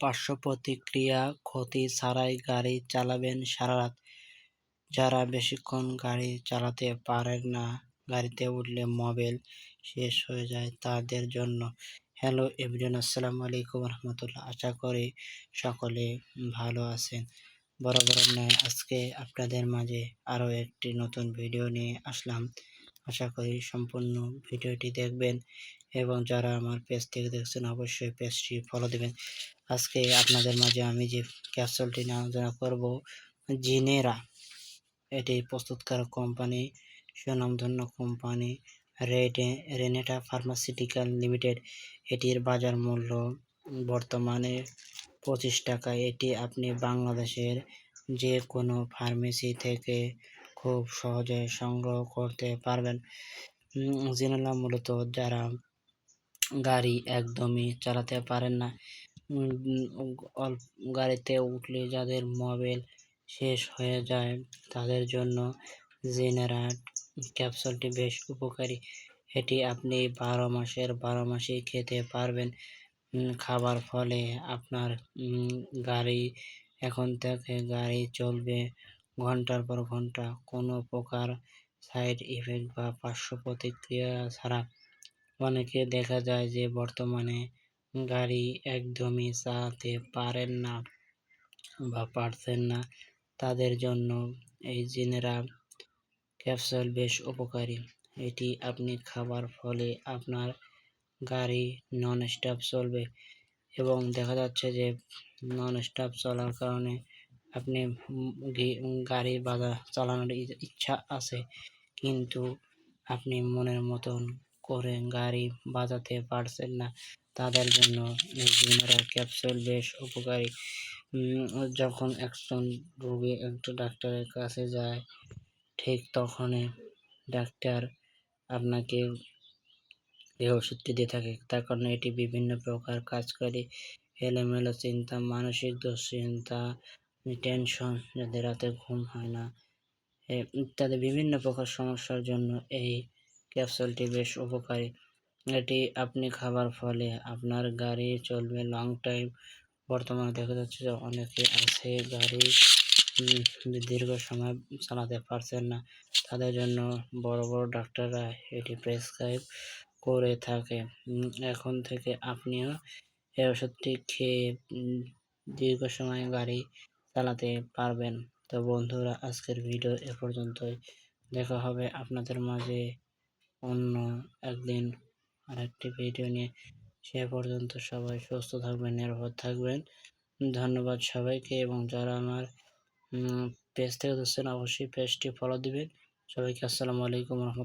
পার্শ্ব প্রতিক্রিয়া ক্ষতি ছাড়াই গাড়ি চালাবেন সারা রাত। যারা বেশিক্ষণ গাড়ি চালাতে পারেন না, গাড়িতে উঠলে মোবাইল শেষ হয়ে যায় তাদের জন্য। হ্যালো এভরিওয়ান, আসসালামু আলাইকুম রহমতুল্লাহ। আশা করি সকলে ভালো আছেন। বরাবর নয়, আজকে আপনাদের মাঝে আরও একটি নতুন ভিডিও নিয়ে আসলাম। আশা করি সম্পূর্ণ ভিডিওটি দেখবেন এবং যারা আমার পেজ থেকে দেখছেন অবশ্যই পেজটি ফলো দেবেন। আজকে আপনাদের মাঝে আমি যে ক্যাপসুলটি আলোচনা করব জিনেরা এটি প্রস্তুতকারক কোম্পানি সুনামধন্য কোম্পানি রেটে রেনেটা ফার্মাসিউটিক্যাল লিমিটেড এটির বাজার মূল্য বর্তমানে পঁচিশ টাকা। এটি আপনি বাংলাদেশের যে কোনো ফার্মেসি থেকে খুব সহজে সংগ্রহ করতে পারবেন। জিনেলা মূলত যারা গাড়ি একদমই চালাতে পারেন না গাড়িতে উঠলে যাদের মোবাইল শেষ হয়ে যায় তাদের জন্য জেনারাট ক্যাপসুলটি বেশ উপকারী। এটি আপনি বারো মাসের বারো মাসেই খেতে পারবেন। খাবার ফলে আপনার গাড়ি এখন থেকে গাড়ি চলবে ঘণ্টার পর ঘণ্টা কোনো প্রকার সাইড ইফেক্ট বা পার্শ্ব প্রতিক্রিয়া ছাড়া অনেকে দেখা যায় যে বর্তমানে গাড়ি একদমই চালাতে পারেন না বা পারছেন না। তাদের জন্য এই জিনেরা ক্যাপসুল বেশ উপকারী। এটি আপনি খাবার ফলে আপনার গাড়ি নন স্টপ চলবে এবং দেখা যাচ্ছে যে নন স্টপ চলার কারণে আপনি গাড়ি বাজা চালানোর ইচ্ছা আছে, কিন্তু আপনি মনের মতন করে গাড়ি বাজাতে পারছেন না। তাদের জন্য ক্যাপসুল বেশ উপকারী। যখন একজন রোগী একটা ডাক্তারের কাছে যায়, ঠিক তখনই ডাক্তার আপনাকে এই ওষুধটি দিয়ে থাকে। তার কারণে এটি বিভিন্ন প্রকার কাজ করে। এলোমেলো চিন্তা, মানসিক দুশ্চিন্তা টেনশন যাদের রাতে ঘুম হয় না ইত্যাদি বিভিন্ন প্রকার সমস্যার জন্য এই ক্যাপসুলটি বেশ উপকারী। এটি আপনি খাবার ফলে আপনার গাড়ি চলবে লং টাইম বর্তমানে দেখা যাচ্ছে যে অনেকে আছে গাড়ি দীর্ঘ সময় চালাতে পারছেন না। তাদের জন্য বড় বড় ডাক্তাররা এটি প্রেসক্রাইব করে থাকে। এখন থেকে আপনিও এই ওষুধটি খেয়ে দীর্ঘ সময় গাড়ি চালাতে পারবেন। তো বন্ধুরা, আজকের ভিডিও এ পর্যন্তই। দেখা হবে আপনাদের মাঝে অন্য একদিন আরেকটি ভিডিও নিয়ে। সে পর্যন্ত সবাই সুস্থ থাকবেন, নিরাপদ থাকবেন। ধন্যবাদ সবাইকে এবং যারা আমার পেজ থেকে দেখছেন, অবশ্যই পেজটি ফলো দিবেন। সবাইকে আসসালামু আলাইকুম রহমতুল্লাহ